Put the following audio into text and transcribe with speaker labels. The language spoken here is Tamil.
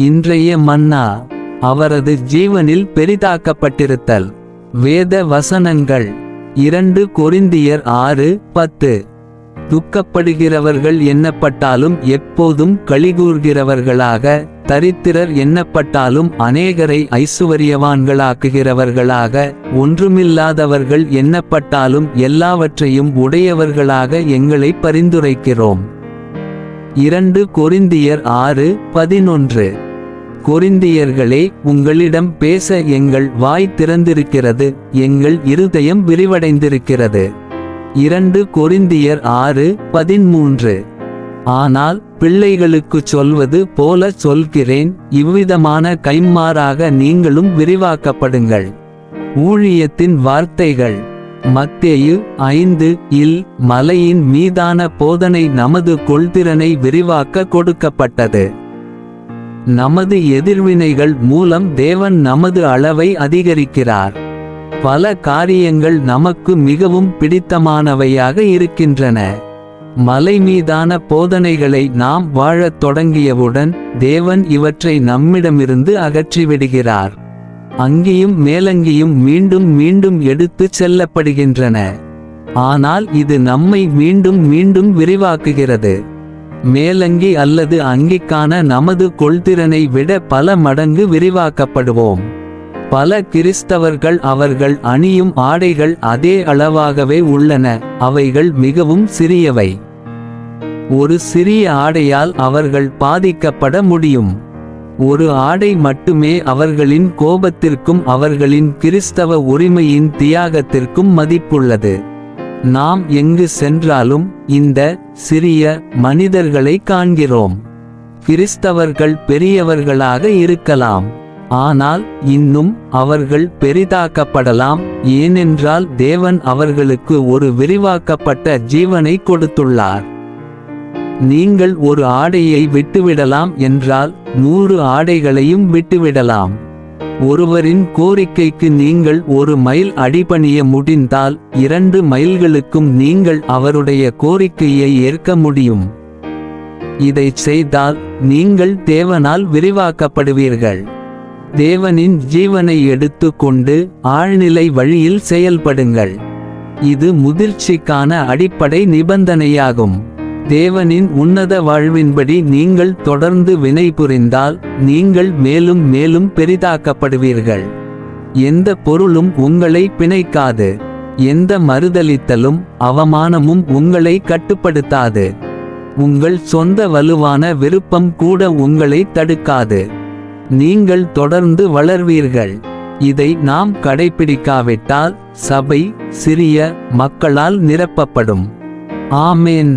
Speaker 1: இன்றைய மன்னா அவரது ஜீவனில் பெரிதாக்கப்பட்டிருத்தல். வேத வசனங்கள் இரண்டு கொரிந்தியர் ஆறு பத்து. துக்கப்படுகிறவர்கள் எண்ணப்பட்டாலும் எப்போதும் கழிகூர்கிறவர்களாக தரித்திரர் எண்ணப்பட்டாலும் அநேகரை ஐசுவரியவான்களாக்குகிறவர்களாக ஒன்றுமில்லாதவர்கள் எண்ணப்பட்டாலும் எல்லாவற்றையும் உடையவர்களாக எங்களை பரிந்துரைக்கிறோம். இரண்டு கொரிந்தியர் ஆறு பதினொன்று. கொரிந்தியர்களே உங்களிடம் பேச எங்கள் வாய் திறந்திருக்கிறது எங்கள் இருதயம் விரிவடைந்திருக்கிறது. இரண்டு கொரிந்தியர் ஆறு பதிமூன்று ஆனால் பிள்ளைகளுக்குச் சொல்வது போல சொல்கிறேன் இவ்விதமான கைம்மாறாக நீங்களும் விரிவாக்கப்படுங்கள். ஊழியத்தின் வார்த்தைகள். மத்தேயு ஐந்து இல் மலையின் மீதான போதனை நமது கொள்திறனை விரிவாக்க கொடுக்கப்பட்டது. நமது எதிர்வினைகள் மூலம் தேவன் நமது அளவை அதிகரிக்கிறார். பல காரியங்கள் நமக்கு மிகவும் பிடித்தமானவையாக இருக்கின்றன. மலை மீதான போதனைகளை நாம் வாழத் தொடங்கியவுடன் தேவன் இவற்றை நம்மிடமிருந்து அகற்றிவிடுகிறார். அங்கியும் மேலங்கியும் மீண்டும் மீண்டும் எடுத்துச் செல்லப்படுகின்றன. ஆனால் இது நம்மை மீண்டும் மீண்டும் விரிவாக்குகிறது. மேலங்கி அல்லது அங்கிக்கான நமது கொள்திறனை விட பல மடங்கு விரிவாக்கப்படுவோம். பல கிறிஸ்தவர்கள் அவர்கள் அணியும் ஆடைகள் அதே அளவாகவே உள்ளன அவைகள் மிகவும் சிறியவை. ஒரு சிறிய ஆடையால் அவர்கள் பாதிக்கப்பட முடியும். ஒரு ஆடை மட்டுமே அவர்களின் கோபத்திற்கும் அவர்களின் கிறிஸ்தவ உரிமையின் தியாகத்திற்கும் மதிப்புள்ளது. நாம் எங்கு சென்றாலும் இந்த சிறிய மனிதர்களை காண்கிறோம். கிறிஸ்தவர்கள் பெரியவர்களாக இருக்கலாம். ஆனால் இன்னும் அவர்கள் பெரிதாக்கப்படலாம். ஏனென்றால் தேவன் அவர்களுக்கு ஒரு விரிவாக்கப்பட்ட ஜீவனை கொடுத்துள்ளார். நீங்கள் ஒரு ஆடையை விட்டுவிடலாம் என்றால் நூறு ஆடைகளையும் விட்டுவிடலாம். ஒருவரின் கோரிக்கைக்கு நீங்கள் ஒரு மைல் அடிபணிய முடிந்தால் இரண்டு மைல்களுக்கும் நீங்கள் அவருடைய கோரிக்கையை ஏற்க முடியும். இதைச் செய்தால் நீங்கள் தேவனால் விரிவாக்கப்படுவீர்கள். தேவனின் ஜீவனை எடுத்துக்கொண்டு ஆழ்நிலை வழியில் செயல்படுங்கள். இது முதிர்ச்சிக்கான அடிப்படை நிபந்தனையாகும். தேவனின் உன்னத வாழ்வின்படி நீங்கள் தொடர்ந்து வினை புரிந்தால் நீங்கள் மேலும் மேலும் பெரிதாக்கப்படுவீர்கள். எந்த பொருளும் உங்களை பிணைக்காது. எந்த மறுதலித்தலும் அவமானமும் உங்களை கட்டுப்படுத்தாது. உங்கள் சொந்த வலுவான விருப்பம் கூட உங்களை தடுக்காது. நீங்கள் தொடர்ந்து வளர்வீர்கள். இதை நாம் கடைபிடிக்காவிட்டால் சபை சிறிய மக்களால் நிரப்பப்படும். ஆமேன்.